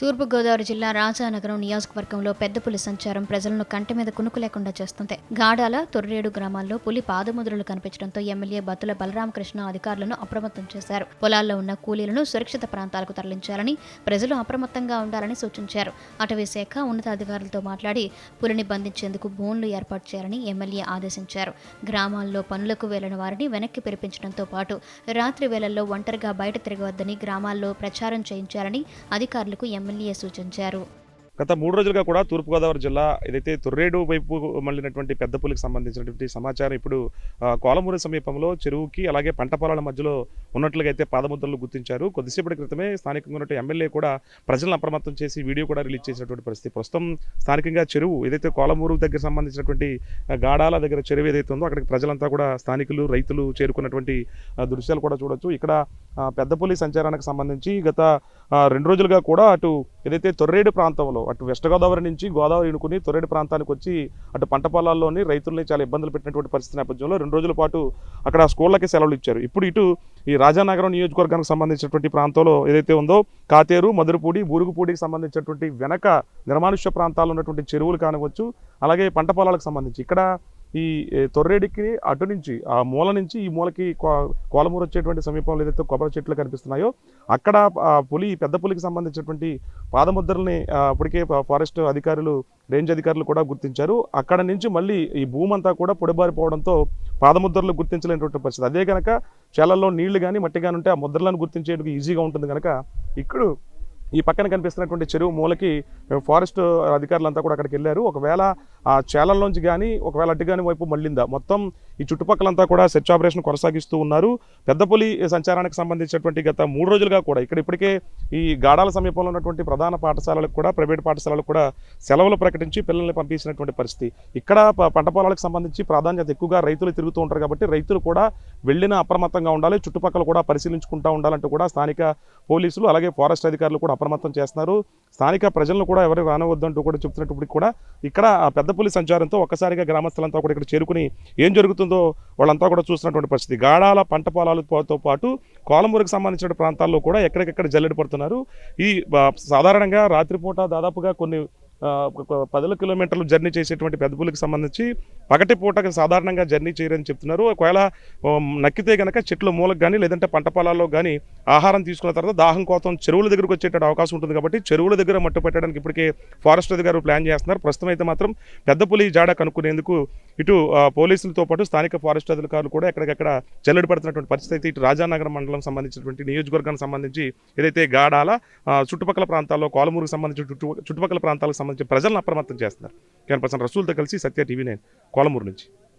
తూర్పుగోదావరి జిల్లా రాజానగరం నియోజకవర్గంలో పెద్ద పులి సంచారం ప్రజలను కంటి మీద కునుకు లేకుండా చేస్తుంది. గాడాల తొర్రేడు గ్రామాల్లో పులి పాదముద్రలు కనిపించడంతో ఎమ్మెల్యే బత్తుల బలరామకృష్ణ అధికారులను అప్రమత్తం చేశారు. పొలాల్లో ఉన్న కూలీలను సురక్షిత ప్రాంతాలకు తరలించాలని ప్రజలు అప్రమత్తంగా ఉండాలని సూచించారు. అటవీ శాఖ ఉన్నతాధికారులతో మాట్లాడి పులిని బంధించేందుకు బోన్లు ఏర్పాటు చేయాలని ఎమ్మెల్యే ఆదేశించారు. గ్రామాల్లో పనులకు వెళ్ళిన వారిని వెనక్కి పిలిపించడంతో పాటు రాత్రి వేళల్లో ఒంటరిగా బయట తిరగవద్దని గ్రామాల్లో ప్రచారం చేయించాలని అధికారులకు ఎమ్మెల్యే ఎమ్మెల్యే సూచించారు గత మూడు రోజులుగా కూడా తూర్పుగోదావరి జిల్లా ఏదైతే తుర్రేడు వైపు మళ్ళినటువంటి పెద్ద పులికి సంబంధించినటువంటి సమాచారం ఇప్పుడు కోలమూరు సమీపంలో చెరువుకి అలాగే పంట పొలాల మధ్యలో ఉన్నట్లుగా అయితే పాదముద్రలు గుర్తించారు. కొద్దిసేపటి క్రితమే స్థానికంగా ఉన్నటువంటి ఎమ్మెల్యే కూడా ప్రజలను అప్రమత్తం చేసి వీడియో కూడా రిలీజ్ చేసినటువంటి పరిస్థితి. ప్రస్తుతం స్థానికంగా చెరువు ఏదైతే కోలమూరు దగ్గర సంబంధించినటువంటి గాడాల దగ్గర చెరువు ఏదైతే ఉందో అక్కడికి ప్రజలంతా కూడా స్థానికులు రైతులు చేరుకున్నటువంటి దృశ్యాలు కూడా చూడొచ్చు. ఇక్కడ పెద్దపల్లి సంచారానికి సంబంధించి గత రెండు రోజులుగా కూడా అటు ఏదైతే తొర్రేడు ప్రాంతంలో అటు వెస్ట్ గోదావరి నుంచి గోదావరి ఇనుకుని తొర్రేడు ప్రాంతానికి వచ్చి అటు పంట పొలాల్లోని రైతుల్ని చాలా ఇబ్బందులు పెట్టినటువంటి పరిస్థితి నేపథ్యంలో రెండు రోజుల పాటు అక్కడ స్కూళ్ళకి సెలవులు ఇచ్చారు. ఇప్పుడు ఇటు ఈ రాజానగరం నియోజకవర్గానికి సంబంధించినటువంటి ప్రాంతంలో ఏదైతే ఉందో కాతేరు మధురపూడి బూరుగుపూడికి సంబంధించినటువంటి వెనక నిర్మానుష్య ప్రాంతాల్లో ఉన్నటువంటి చెరువులు కానివచ్చు అలాగే పంట పొలాలకు సంబంధించి. ఇక్కడ ఈ తొర్రేడికి అటు నుంచి ఆ మూల నుంచి ఈ మూలకి కో- కోలమూరు వచ్చేటువంటి సమీపంలో ఏదైతే కొబ్బరి చెట్లు కనిపిస్తున్నాయో అక్కడ పులి పెద్ద పులికి సంబంధించినటువంటి పాదముద్రల్ని అప్పటికే ఫారెస్ట్ అధికారులు రేంజ్ అధికారులు కూడా గుర్తించారు. అక్కడ నుంచి మళ్ళీ ఈ భూమి అంతా కూడా పొడిబారిపోవడంతో పాదముద్రలు గుర్తించలేనటువంటి పరిస్థితి. అదే కనుక చేలల్లో నీళ్ళు కానీ మట్టి కానీ ఉంటే ఆ ముద్రలను గుర్తించేందుకు ఈజీగా ఉంటుంది కనుక ఇక్కడ ఈ పక్కన కనిపిస్తున్నటువంటి చెరువు మూలకి ఫారెస్ట్ అధికారులంతా కూడా అక్కడికి వెళ్ళారు. ఒకవేళ ఆ చేలల్లోంచి కానీ ఒకవేళ అటు కానీ వైపు మళ్ళిందా? మొత్తం ఈ చుట్టుపక్కలంతా కూడా సెర్చ్ ఆపరేషన్ కొనసాగిస్తూ ఉన్నారు. పెద్దపులి సంచారానికి సంబంధించినటువంటి గత మూడు రోజులుగా కూడా ఇక్కడ ఇప్పటికే ఈ గాడాల సమీపంలో ఉన్నటువంటి ప్రధాన పాఠశాలలకు కూడా ప్రైవేట్ పాఠశాలలకు కూడా సెలవులు ప్రకటించి పిల్లల్ని పంపించినటువంటి పరిస్థితి. ఇక్కడ పంట పొలాలకు సంబంధించి ప్రాధాన్యత ఎక్కువగా రైతులు తిరుగుతూ ఉంటారు కాబట్టి రైతులు కూడా వెళ్ళిన అప్రమత్తంగా ఉండాలి చుట్టుపక్కల కూడా పరిశీలించుకుంటూ ఉండాలంటూ కూడా స్థానిక పోలీసులు అలాగే ఫారెస్ట్ అధికారులు కూడా అప్రమత్తం చేస్తున్నారు. స్థానిక ప్రజలను కూడా ఎవరు రానవద్దంటూ కూడా చెప్తున్నప్పటికి కూడా ఇక్కడ పెద్ద పులి సంచారంతో ఒక్కసారిగా గ్రామస్తులంతా కూడా ఇక్కడ చేరుకుని ఏం జరుగుతుందో వాళ్ళంతా కూడా చూస్తున్నటువంటి పరిస్థితి. గాడాల పంట పొలాలతో పాటు కోలమూరుకు సంబంధించిన ప్రాంతాల్లో కూడా ఎక్కడికెక్కడ జల్లెడ పడుతున్నారు. ఈ సాధారణంగా రాత్రిపూట దాదాపుగా కొన్ని ఆ, పదుల కిలోమీటర్లు జర్నీ చేసేటువంటి పెద్ద పులికి సంబంధించి పగటి పూటకి సాధారణంగా జర్నీ చేయరని చెప్తున్నారు. ఒకవేళ నక్కితే గనక చెట్ల మూలకు కానీ లేదంటే పంట పొలాల్లో కానీ ఆహారం తీసుకున్న తర్వాత దాహం కోసం చెరువుల దగ్గరకు వచ్చేటట్టు అవకాశం ఉంటుంది కాబట్టి చెరువుల దగ్గర మట్టు పెట్టడానికి ఇప్పటికే ఫారెస్ట్ అధికారులు ప్లాన్ చేస్తున్నారు. ప్రస్తుతం అయితే మాత్రం పెద్ద పులి జాడ కనుక్కునేందుకు ఇటు ఆ, పోలీసులతో పాటు స్థానిక ఫారెస్ట్ అధికారులు కూడా ఎక్కడికక్కడ చెల్లడి పడుతున్నటువంటి పరిస్థితి అయితే ఇటు రాజానగరం మండలం సంబంధించినటువంటి నియోజకవర్గానికి సంబంధించి ఏదైతే గాడాల చుట్టుపక్కల ప్రాంతాల్లో కోలమూరుకు సంబంధించిన చుట్టుపక్కల ప్రాంతాలకు సంబంధించి ప్రజలను అప్రమత్తం చేస్తున్నారు. కెన్ పర్సన్ రసూల్తో కలిసి సత్య టీవీ నైన్. కోలమూరు నుంచి